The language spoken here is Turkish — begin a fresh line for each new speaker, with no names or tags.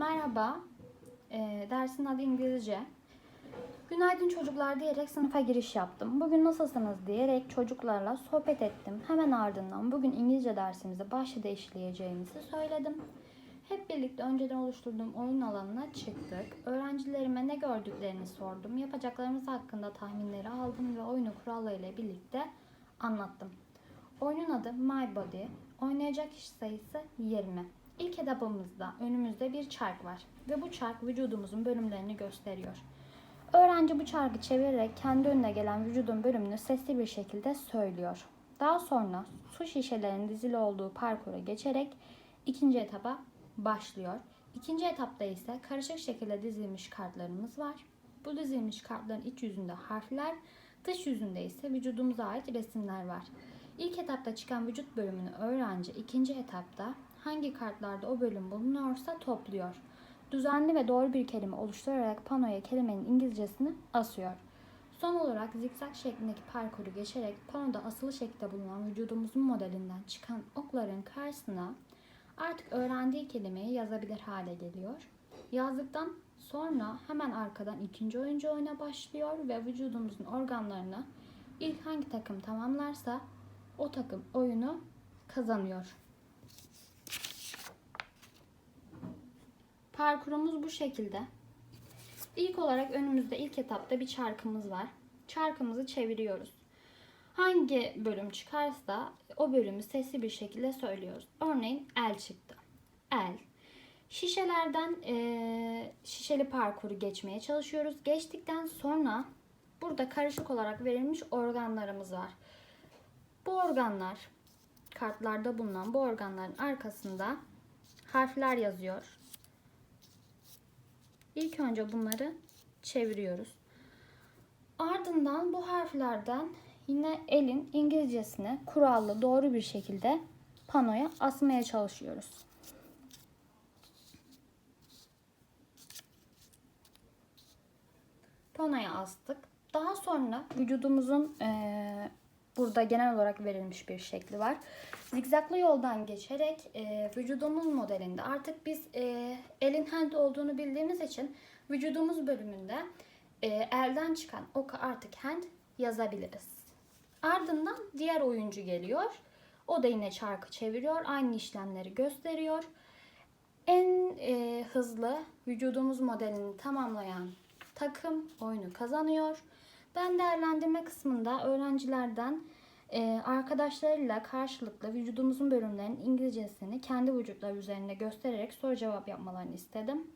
Merhaba, Ee, dersin adı İngilizce. Günaydın çocuklar diyerek sınıfa giriş yaptım. Bugün nasılsınız diyerek çocuklarla sohbet ettim. Hemen ardından bugün İngilizce dersimizi başta işleyeceğimizi söyledim. Hep birlikte önceden oluşturduğum oyun alanına çıktık. Öğrencilerime ne gördüklerini sordum. Yapacaklarımız hakkında tahminleri aldım ve oyunu kurallarıyla birlikte anlattım. Oyunun adı My Body. Oynayacak kişi sayısı 20. İlk etapımızda önümüzde bir çark var ve bu çark vücudumuzun bölümlerini gösteriyor. Öğrenci bu çarkı çevirerek kendi önüne gelen vücudun bölümünü sesli bir şekilde söylüyor. Daha sonra su şişelerinin dizili olduğu parkura geçerek ikinci etaba başlıyor. İkinci etapta ise karışık şekilde dizilmiş kartlarımız var. Bu dizilmiş kartların iç yüzünde harfler, dış yüzünde ise vücudumuza ait resimler var. İlk etapta çıkan vücut bölümünü öğrenci ikinci etapta hangi kartlarda o bölüm bulunuyorsa topluyor. Düzenli ve doğru bir kelime oluşturarak panoya kelimenin İngilizcesini asıyor. Son olarak zikzak şeklindeki parkuru geçerek panoda asılı şekilde bulunan vücudumuzun modelinden çıkan okların karşısına artık öğrendiği kelimeyi yazabilir hale geliyor. Yazdıktan sonra hemen arkadan ikinci oyuncu oyuna başlıyor ve vücudumuzun organlarını ilk hangi takım tamamlarsa o takım oyunu kazanıyor. Parkurumuz bu şekilde. İlk olarak önümüzde ilk etapta bir çarkımız var. Çarkımızı çeviriyoruz. Hangi bölüm çıkarsa o bölümü sesli bir şekilde söylüyoruz. Örneğin el çıktı. El. Şişelerden eee, şişeli parkuru geçmeye çalışıyoruz. Geçtikten sonra burada karışık olarak verilmiş organlarımız var. Bu organlar kartlarda bulunan bu organların arkasında harfler yazıyor. İlk önce bunları çeviriyoruz. Ardından bu harflerden yine elin İngilizcesini kurallı doğru bir şekilde panoya asmaya çalışıyoruz. Panoya astık. Daha sonra vücudumuzun eee, burada genel olarak verilmiş bir şekli var. Zigzaglı yoldan geçerek eee, vücudumuz modelinde artık biz eee, elin hand olduğunu bildiğimiz için vücudumuz bölümünde eee, elden çıkan oku artık hand yazabiliriz. Ardından diğer oyuncu geliyor. O da yine çarkı çeviriyor. Aynı işlemleri gösteriyor. En e, hızlı vücudumuz modelini tamamlayan takım oyunu kazanıyor. Ben değerlendirme kısmında öğrencilerden e, arkadaşlarıyla karşılıklı vücudumuzun bölümlerinin İngilizcesini kendi vücutları üzerinde göstererek soru cevap yapmalarını istedim.